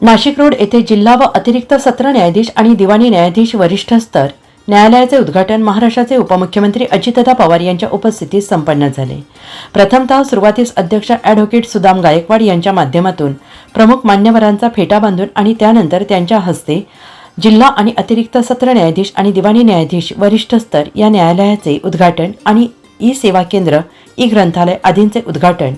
Nashik road येथे जिल्हा व अतिरिक्त सत्र न्यायाधीश आणि दिवाणी न्यायाधीश वरिष्ठ स्तर न्यायालयाचे उद्घाटन महाराष्ट्राचे उपमुख्यमंत्री अजितदा पवार यांच्या उपस्थितीत संपन्न झाले. प्रथमतः सुरुवातीस अध्यक्ष ॲडव्होकेट सुदाम गायकवाड यांच्या माध्यमातून प्रमुख मान्यवरांचा फेटा बांधून आणि त्यानंतर त्यांच्या हस्ते जिल्हा आणि अतिरिक्त सत्र न्यायाधीश आणि दिवाणी न्यायाधीश वरिष्ठ स्तर या न्यायालयाचे उद्घाटन आणि ई सेवा केंद्र ई ग्रंथालय आदींचे उद्घाटन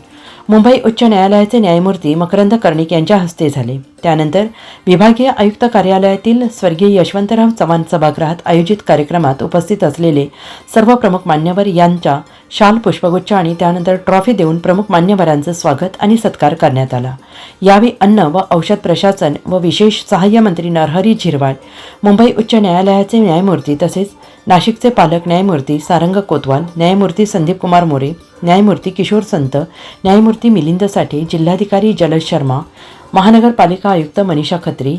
मुंबई उच्च न्यायालयाचे न्यायमूर्ती मकरंद कर्णिक यांच्या हस्ते झाले. त्यानंतर विभागीय आयुक्त कार्यालयातील स्वर्गीय यशवंतराव चव्हाण सभागृहात आयोजित कार्यक्रमात उपस्थित असलेले सर्व प्रमुख मान्यवर यांच्या शाल पुष्पगुच्छ आणि त्यानंतर ट्रॉफी देऊन प्रमुख मान्यवरांचं स्वागत आणि सत्कार करण्यात आला. यावेळी अन्न व औषध प्रशासन व विशेष सहाय्य मंत्री नरहरी झिरवाळ मुंबई उच्च न्यायालयाचे न्यायमूर्ती तसेच नाशिकचे पालक न्यायमूर्ती सारंग कोतवाल न्यायमूर्ती संदीप कुमार मोरे न्यायमूर्ती किशोर संत न्यायमूर्ती मिलिंद साठे जिल्हाधिकारी जलज शर्मा महानगरपालिका आयुक्त मनीषा खत्री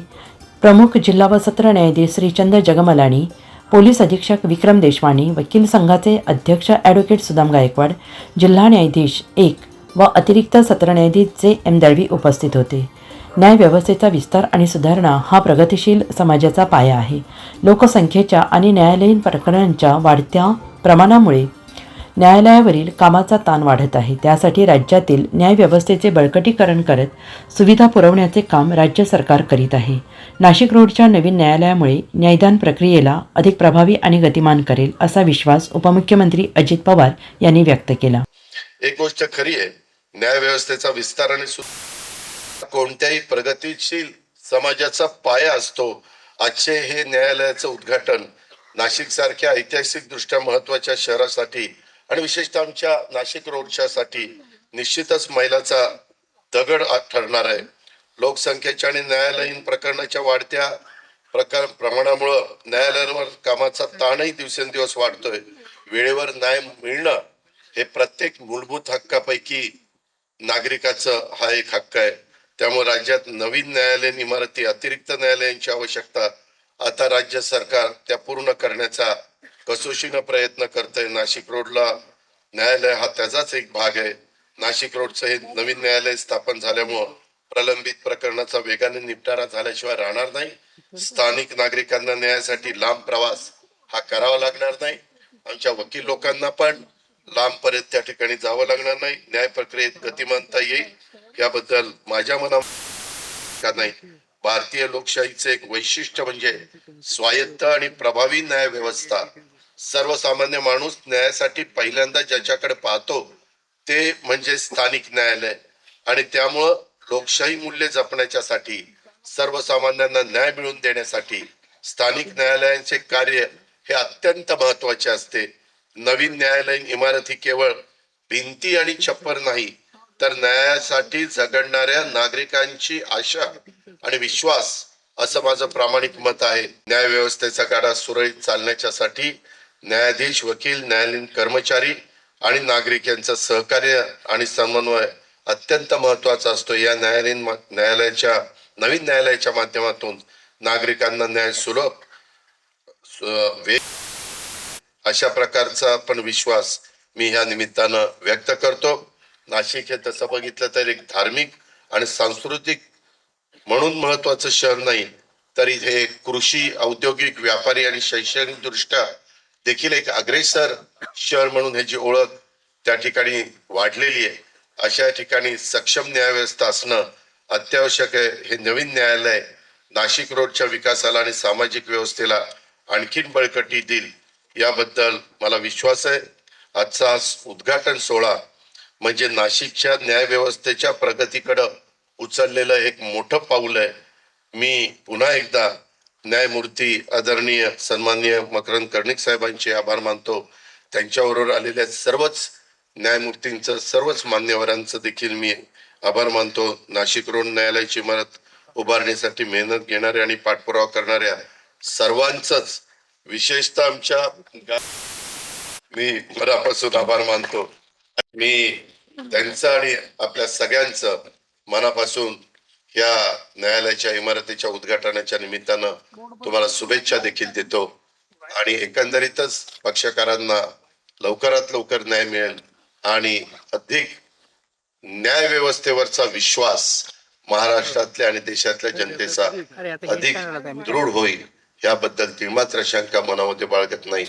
प्रमुख जिल्हा व सत्र न्यायाधीश श्रीचंद जगमलाणी पोलीस अधीक्षक विक्रम देशवाणी वकील संघाचे अध्यक्ष ॲडव्होकेट सुदाम गायकवाड जिल्हा न्यायाधीश एक व अतिरिक्त सत्र न्यायाधीश जे एम दळवी उपस्थित होते. न्यायव्यवस्थेचा विस्तार आणि सुधारणा हा प्रगतिशील समाजाचा पाया आहे. लोकसंख्येच्या आणि न्यायालयीन प्रकरणांच्या वाढत्या प्रमाणामुळे न्यायालयावरील कामाचा ताण वाढत आहे. त्यासाठी राज्यातील न्यायव्यवस्थेचे बळकटीकरण करत सुविधा पुरवण्याचे काम राज्य सरकार करीत आहे. नाशिक रोडच्या नवीन न्यायालयामुळे न्यायदान प्रक्रियेला अधिक प्रभावी आणि गतिमान करेल असा विश्वास उपमुख्यमंत्री अजित पवार यांनी व्यक्त केला. एक गोष्ट खरी आहे. न्यायव्यवस्थेचा विस्तार आणि कोणत्याही प्रगतीशील समाजाचा पाया असतो आजचे हे न्यायालयाचं उद्घाटन नाशिक सारख्या ऐतिहासिक दृष्ट्या महत्त्वाच्या शहरासाठी आणि विशेषतः आमच्या नाशिक रोडच्यासाठी निश्चितच मैलाचा दगड ठरणार आहे. लोकसंख्येच्या आणि न्यायालयीन प्रकरणाच्या वाढत्या प्रकार प्रमाणामुळं न्यायालयावर कामाचा ताणही दिवसेंदिवस वाढतोय. वेळेवर न्याय मिळणं हे प्रत्येक मूलभूत हक्कापैकी नागरिकाचं हा एक हक्क आहे. त्यामुळे राज्यात नवीन न्यायालयीन इमारती अतिरिक्त न्यायालयांची आवश्यकता आता राज्य सरकार त्या पूर्ण करण्याचा कसोशीनं प्रयत्न करतंय. नाशिक रोडला न्यायालय हा त्याचाच एक भाग आहे. नाशिक रोडचं हे नवीन न्यायालय स्थापन झाल्यामुळं प्रलंबित प्रकरणाचा वेगाने निपटारा झाल्याशिवाय राहणार नाही. स्थानिक नागरिकांना न्यायासाठी लांब प्रवास हा करावा लागणार नाही. आमच्या वकील लोकांना पण लांब पर्यंत त्या ठिकाणी जावं लागणार नाही. न्याय प्रक्रियेत गतिमानता येईल. याबद्दल माझ्या मना का नाही? भारतीय लोकशाहीचं एक वैशिष्ट्य म्हणजे स्वायत्त आणि प्रभावी न्याय व्यवस्था. सर्वसामान्य माणूस न्यायासाठी पहिल्यांदा ज्याच्याकडे पाहतो ते म्हणजे स्थानिक न्यायालय. आणि त्यामुळं लोकशाही मूल्य जपण्याच्यासाठी सर्वसामान्यांना न्याय मिळवून देण्यासाठी स्थानिक न्यायालयांचे कार्य हे अत्यंत महत्त्वाचे असते. नवीन न्यायालयीन इमारत ही केवळ भिंती आणि छप्पर नाही तर न्यायासाठी झगडणाऱ्या नागरिकांची आशा आणि विश्वास असं माझं प्रामाणिक मत आहे. न्याय व्यवस्थेचा गाडा सुरळीत चालण्याच्यासाठी न्यायाधीश वकील न्यायालयीन कर्मचारी आणि नागरिक यांचं सहकार्य आणि समन्वय अत्यंत महत्त्वाचा असतो. या न्यायालयीन न्यायालयाच्या नवीन न्यायालयाच्या माध्यमातून नागरिकांना न्याय सुलभ वे अशा प्रकारचा पण विश्वास मी ह्या निमित्तानं व्यक्त करतो. नाशिक हे तसं बघितलं तर एक धार्मिक आणि सांस्कृतिक म्हणून महत्वाचं शहर नाही तर इथे कृषी औद्योगिक व्यापारी आणि शैक्षणिक दृष्ट्या देखील एक अग्रेसर शहर म्हणून ह्याची ओळख त्या ठिकाणी वाढलेली आहे. अशा ठिकाणी सक्षम न्यायव्यवस्था असणं अत्यावश्यक आहे. हे नवीन न्यायालय नाशिक रोडच्या विकासाला आणि सामाजिक व्यवस्थेला आणखीन बळकटी देईल याबद्दल मला विश्वास आहे. आजचा उद्घाटन सोहळा म्हणजे नाशिकच्या न्यायव्यवस्थेच्या प्रगतीकडं उचललेलं एक मोठं पाऊल आहे. मी पुन्हा एकदा न्यायमूर्ती आदरणीय सन्माननीय मकरंद कर्णिक साहेबांचे आभार मानतो. त्यांच्याबरोबर आलेल्या सर्वच न्यायमूर्तींचं सर्वच मान्यवरांचं देखील मी आभार मानतो. नाशिक रोड न्यायालयाची इमारत उभारण्यासाठी मेहनत घेणाऱ्या आणि पाठपुरावा करणाऱ्या सर्वांचंच विशेषतः आमच्या मी मनापासून आभार मानतो. मी त्यांचं आणि आपल्या सगळ्यांचं मनापासून या न्यायालयाच्या इमारतीच्या उद्घाटनाच्या निमित्तानं तुम्हाला शुभेच्छा देखील देतो. आणि एकंदरीतच पक्षकारांना लवकरात लवकर न्याय मिळेल आणि अधिक न्याय व्यवस्थेवरचा विश्वास महाराष्ट्रातल्या आणि देशातल्या जनतेचा अधिक दृढ होईल. याबद्दल तिळमात्र शंका मनामध्ये बाळगत नाही.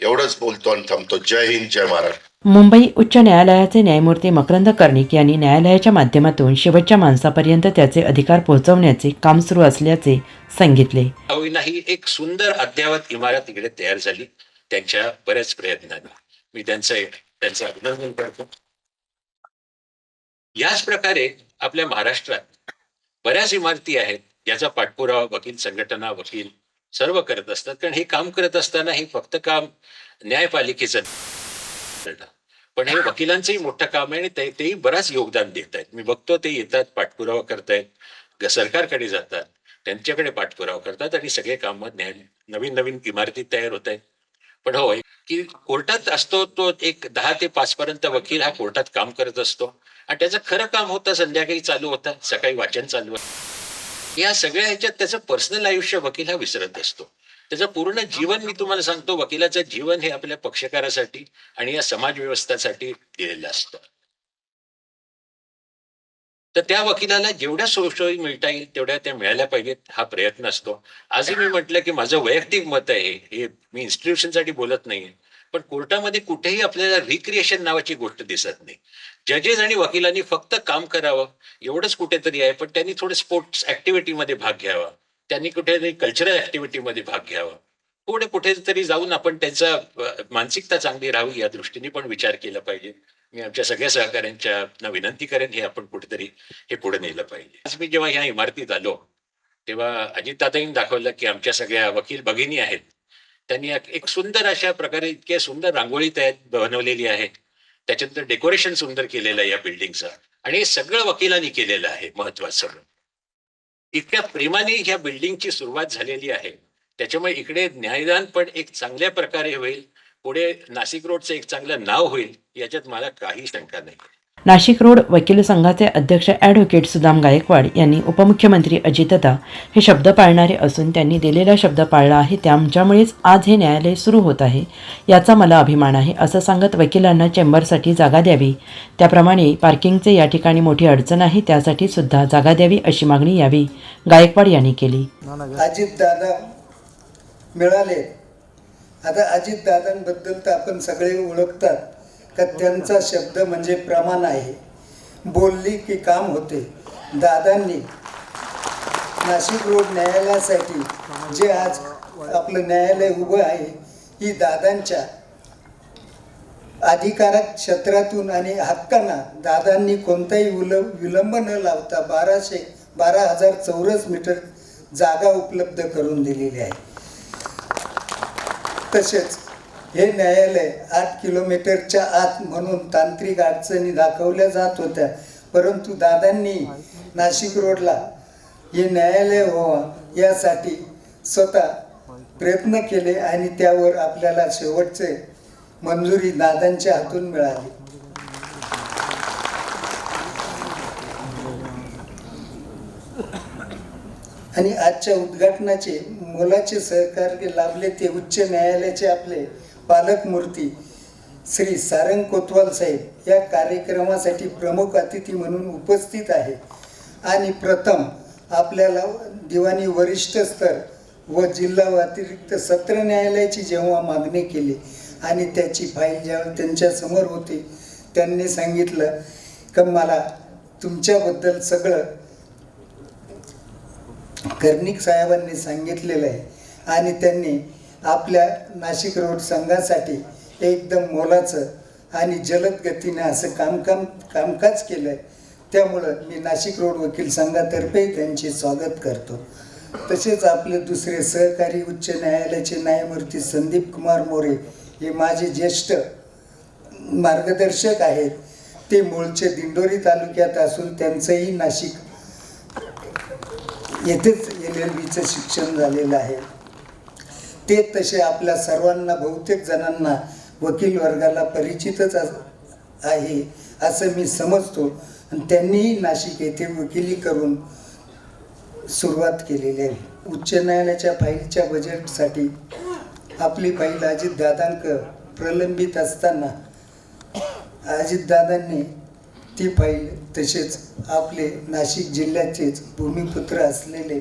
एवढंच बोलतो आणि थांबतो. जय हिंद जय महाराष्ट्र. मुंबई उच्च न्यायालयाचे न्यायमूर्ती मकरंद कर्णिक यांनी न्यायालयाच्या माध्यमातून शेवटच्या माणसापर्यंत त्याचे अधिकार पोहोचवण्याचे काम सुरू असल्याचे सांगितले. होईना ही एक सुंदर अद्यावत इमारत इकडे तयार झाली. त्यांच्या बऱ्याच प्रयत्नांनी. मी त्यांचं त्यांचं अभिनंदन करतो. याच प्रकारे आपल्या महाराष्ट्रात बऱ्याच इमारती आहेत याचा पाठपुरावा वकील संघटना वकील सर्व करत असतात. कारण हे काम करत असताना हे फक्त काम न्यायपालिकेचं पण हे वकिलांचंही मोठं काम आहे आणि ते- तेही बराच योगदान देत आहेत. मी बघतो ते येतात पाठपुरावा करतायत. सरकारकडे जातात. त्यांच्याकडे पाठपुरावा करतात आणि सगळे काम नवीन नवीन इमारती तयार होत आहेत. पण होय की कोर्टात असतो तो एक दहा ते पाच पर्यंत वकील हा कोर्टात काम करत असतो. आणि त्याचं खरं काम होतं संध्याकाळी चालू होतं सकाळी वाचन चालू होतं. या सगळ्या ह्याच्यात त्याचं पर्सनल आयुष्य वकील हा विसरत असतो. त्याचं पूर्ण जीवन मी तुम्हाला सांगतो वकिलाचं जीवन हे आपल्या पक्षकारासाठी आणि या समाज व्यवस्थेसाठी दिलेलं असतं. तर त्या वकिलाला जेवढ्या सोयी मिळता येईल तेवढ्या त्या मिळाल्या पाहिजेत हा प्रयत्न असतो. आजही मी म्हटलं की माझं वैयक्तिक मत आहे हे मी इन्स्टिट्यूशनसाठी बोलत नाहीये. पण कोर्टामध्ये कुठेही आपल्याला रिक्रिएशन नावाची गोष्ट दिसत नाही. जजेस आणि वकिलांनी फक्त काम करावं एवढंच कुठेतरी आहे पण त्यांनी थोडं स्पोर्ट्स ऍक्टिव्हिटीमध्ये भाग घ्यावा. त्यांनी कुठेतरी कल्चरल ऍक्टिव्हिटीमध्ये भाग घ्यावा. पुढे कुठेतरी जाऊन आपण त्यांचा मानसिकता चांगली राहावी या दृष्टीने पण विचार केला पाहिजे. मी आमच्या सगळ्या सहकाऱ्यांच्या विनंती करेन हे आपण कुठेतरी हे पुढे नेलं पाहिजे. आज मी जेव्हा ह्या इमारतीत आलो तेव्हा अजितदादांनी दाखवलं की आमच्या सगळ्या वकील भगिनी आहेत. त्यांनी एक एक सुंदर अशा प्रकारे इतक्या सुंदर रांगोळी तयार बनवलेली आहे त्याच्यानंतर डेकोरेशन सुंदर केलेलं आहे या बिल्डिंगचं. आणि हे सगळं वकिलांनी केलेलं आहे महत्वाचं इतक्या प्रेमाने ह्या बिल्डिंगची सुरुवात झालेली आहे. त्याच्यामुळे इकडे न्यायदान पण एक चांगल्या प्रकारे होईल. पुढे नाशिक रोडचं एक चांगलं नाव होईल. याच्यात मला काही शंका नाही. नाशिक रोड वकील संघाचे अध्यक्ष ॲडव्होकेट सुदाम गायकवाड यांनी उपमुख्यमंत्री अजितदा हे शब्द पाळणारे असून त्यांनी दिलेला शब्द पाळला आहे. त्यामुळेच आज हे न्यायालय सुरू होत आहे. याचा मला अभिमान आहे असं सांगत वकिलांना चेंबरसाठी जागा द्यावी. त्याप्रमाणे पार्किंगचे या ठिकाणी मोठी अडचण आहे त्यासाठी सुद्धा जागा द्यावी अशी मागणी यावी गायकवाड यांनी केली. अजितदादा मिळाले. आता अजितदादांबद्दल तर आपण सगळे ओळखतात. का त्यांचा शब्द म्हणजे प्रमाण आहे. बोलली की काम होते. दादांनी नाशिक रोड न्यायालयासाठी जे आज आपलं न्यायालय उभं आहे ही दादांच्या अधिकारक क्षेत्रातून आणि हक्कांना दादांनी कोणताही उल विलंब न लावता बाराशे बारा हजार चौरस मीटर जागा उपलब्ध करून दिलेली आहे. तसेच हे न्यायालय आठ किलोमीटरच्या आत म्हणून तांत्रिक अडचणी दाखवल्या जात होत्या. परंतु दादांनी नाशिक रोडला हे न्यायालय व्हावं यासाठी स्वतः प्रयत्न केले आणि त्यावर आपल्याला शेवटचे मंजुरी दादांच्या हातून मिळाली. आणि आजच्या उद्घाटनाचे मोलाचे सहकार्य लाभले ते उच्च न्यायालयाचे आपले पालकमूर्ती श्री सारंग कोतवाल साहेब या कार्यक्रमासाठी प्रमुख अतिथी म्हणून उपस्थित आहे. आणि प्रथम आपल्याला दिवाणी वरिष्ठ स्तर व जिल्हा व अतिरिक्त सत्र न्यायालयाची जेव्हा मागणी केली आणि त्याची फाईल जेव्हा त्यांच्यासमोर होती त्यांनी सांगितलं का मला तुमच्याबद्दल सगळं कर्णिक साहेबांनी सांगितलेलं आहे. आणि त्यांनी आपल्या नाशिक रोड संघासाठी एकदम मोलाचं आणि जलद गतीने असं कामकाम कामकाज केलं आहे त्यामुळं मी नाशिक रोड वकील संघातर्फे त्यांचे स्वागत करतो. तसेच आपले दुसरे सहकारी उच्च न्यायालयाचे न्यायमूर्ती संदीप कुमार मोरे हे माझे ज्येष्ठ मार्गदर्शक आहेत. ते मूळचे दिंडोरी तालुक्यात असून त्यांचंही नाशिक येथेच एल एल बीचं शिक्षण झालेलं आहे. ते तसे आपल्या सर्वांना बहुतेक जणांना वकील वर्गाला परिचितच अस- आहे असं मी समजतो. आणि त्यांनीही नाशिक येथे वकिली करून सुरुवात केलेली आहे. उच्च न्यायालयाच्या फाईलच्या बजेटसाठी आपली फाईल अजितदादांक प्रलंबित असताना अजितदादांनी ती फाईल तसेच आपले नाशिक जिल्ह्याचेच भूमिपुत्र असलेले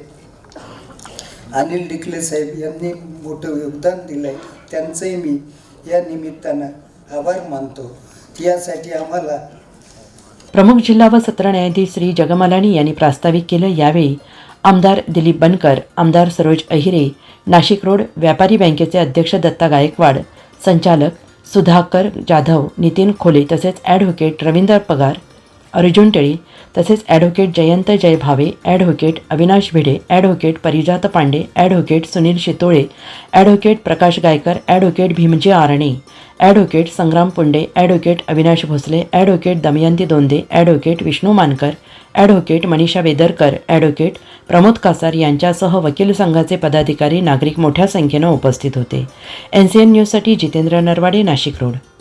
अनिल डिकले साहेब यांनी मोठं योगदान दिलं आहे त्यांचंही मी या निमित्तानं आभार मानतो. यासाठी आम्हाला प्रमुख जिल्हा व सत्र न्यायाधीश श्री जगमालानी यांनी प्रास्ताविक केलं. यावेळी आमदार दिलीप बनकर आमदार सरोज अहिरे नाशिक रोड व्यापारी बँकेचे अध्यक्ष दत्ता गायकवाड संचालक सुधाकर जाधव नितीन खोले तसेच ॲडव्होकेट रवींद्र पगार अर्जुन टेळी तसेच advocate Jayant Jay Bhave advocate Avinash Bhide advocate Parijat Pande advocate Sunil Shitole advocate Prakash Gaikar advocate Bhimji Arane advocate Sangram Punde advocate Avinash Bhosale advocate Damayanti Donde advocate Vishnu Mankar advocate Manisha Vedarkar advocate Pramod Kasar यांच्यासह वकील संघाचे पदाधिकारी नागरिक मोठ्या संख्येनं उपस्थित होते. N C N न्यूजसाठी जितेंद्र नरवाडे नाशिक रोड.